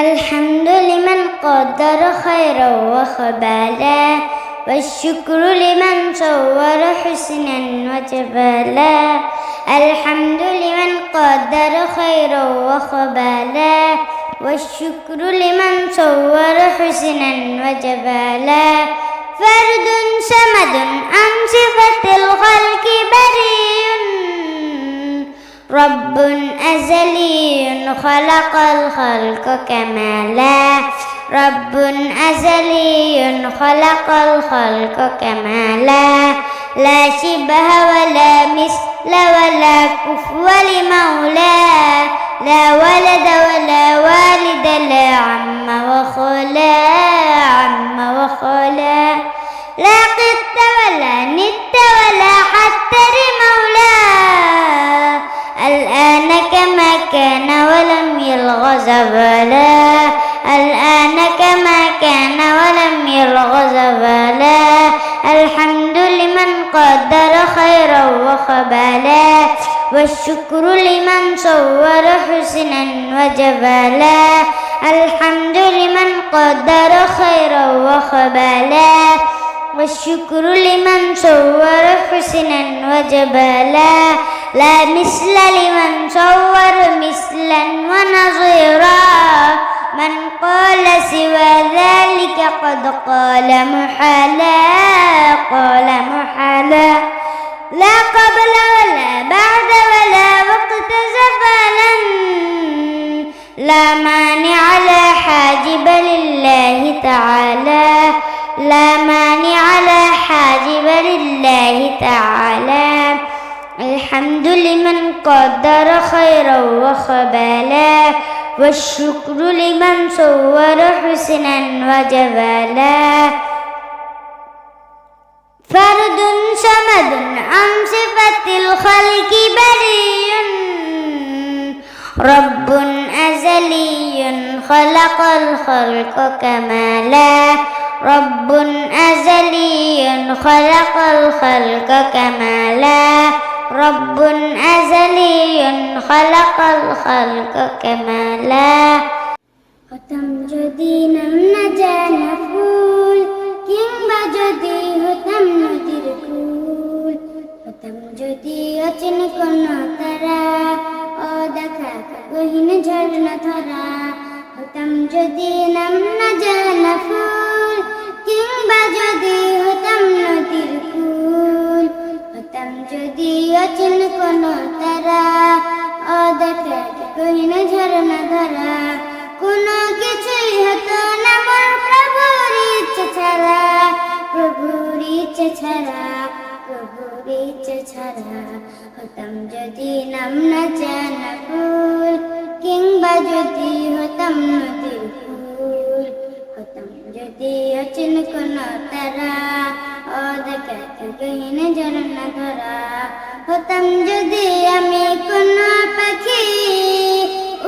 الحمد لمن قدر خيرا وخبالا والشكر لمن صور حسنا وجبالا. الحمد لمن قدر خيرا وخبالا والشكر لمن صور حسنا وجبالا. فرد سمد عن صفة الخلق بريء رب أزلي خلق الخلق كمالا. رب أزلي خلق الخلق كمالا. لا شبه ولا مثل ولا كفو لمولى لا ولد ولا والد لا عم وخلا. عم وخلا. لا قط ولا نت ولم يلغ زبلا الآن كما كان ولم يلغ زبلا الحمد لمن قدر خيرا وخبالا والشكر لمن صور حسنا وجبالا الحمد لمن قدر خيرا وخبالا والشكر لمن صور حسنا وجبالا لا مثل لمن صور مثلا ونظيرا. من قال سوى ذلك قد قال محالا قال محالا. لا قبل ولا بعد ولا وقت زفالا. لا مانع لا حاجب لله تعالى. لا مانع لا حاجب لله تعالى. الحمد لمن قدر خيرا وخبالا والشكر لمن صور حسنا وجبالا. فرد صمد عن صفة الخلق بريء رب أزلي خلق الخلق كمالا. رب أزلي خلق الخلق كمالا. رب أزلي خلق الخلق كمالا হতাম যদি নাম না জানা ফুল কিংবা যদি হতাম নদীর কুল হতাম যদি অচেন কোন তারা ও দেখা গহীন ঝর্ণা ধরা হতাম যদি নাম না জানা ফুল হতাম যদি অচেন কোন তারা ও দেখা গহীন ঝর্ণা ধরা কোনো কিছুই হতো না মোর প্রভুর ইচ্ছে ছাড়া প্রভুর ইচ্ছে ছাড়া প্রভুর ইচ্ছে ছাড়া হতাম যদি নাম না জানা ফুল কিংবা যদি হতাম নদীর ফুল হতাম যদি অচিন কোন তারা ও দেখা গহীন ঝরনা ধরা। হতাম যদি আমি কোন পাখি,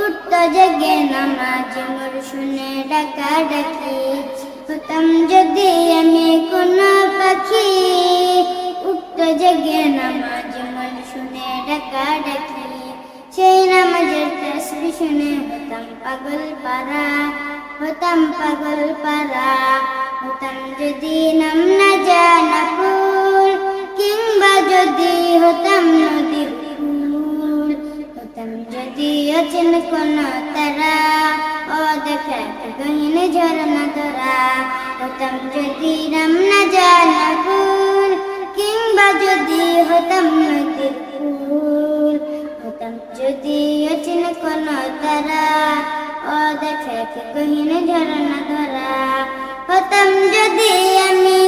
উঠত জেগে নামাজ মোর শুনে ডাকা ডাকি। হতাম যদি আমি কোন পাখি, উঠত জেগে নামাজ মোর শুনে ডাকা ডাকি। সেই নামাজের তসবি শুনে হতাম পাগল পারা হতাম পাগল পারা তারা। ও দেখা গহীন ঝরনা ধরা। হতাম যদি নাম না জানা কিংবা যদি হতাম নদীর হতাম যদি অচেন কোন তারা। ও দেখা গহীন ঝরনা ধরা। হতাম যদি আমি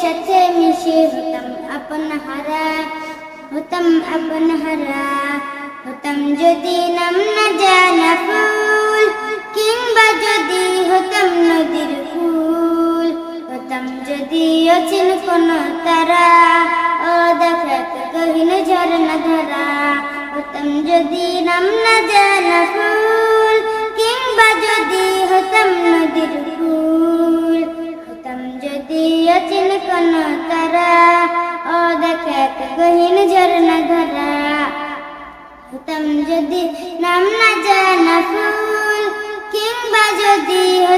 সাথে মিশে হতাম আপন হারা হতাম আপন হারা হতাম যদি নাম না জানা ফুল কিংবা যদি হতাম নদীর ফুল হতাম যদি অচিন কোন তারা ও দেখা গহীন ঝরনা ধরা হতাম যদি নাম না জানা ফুল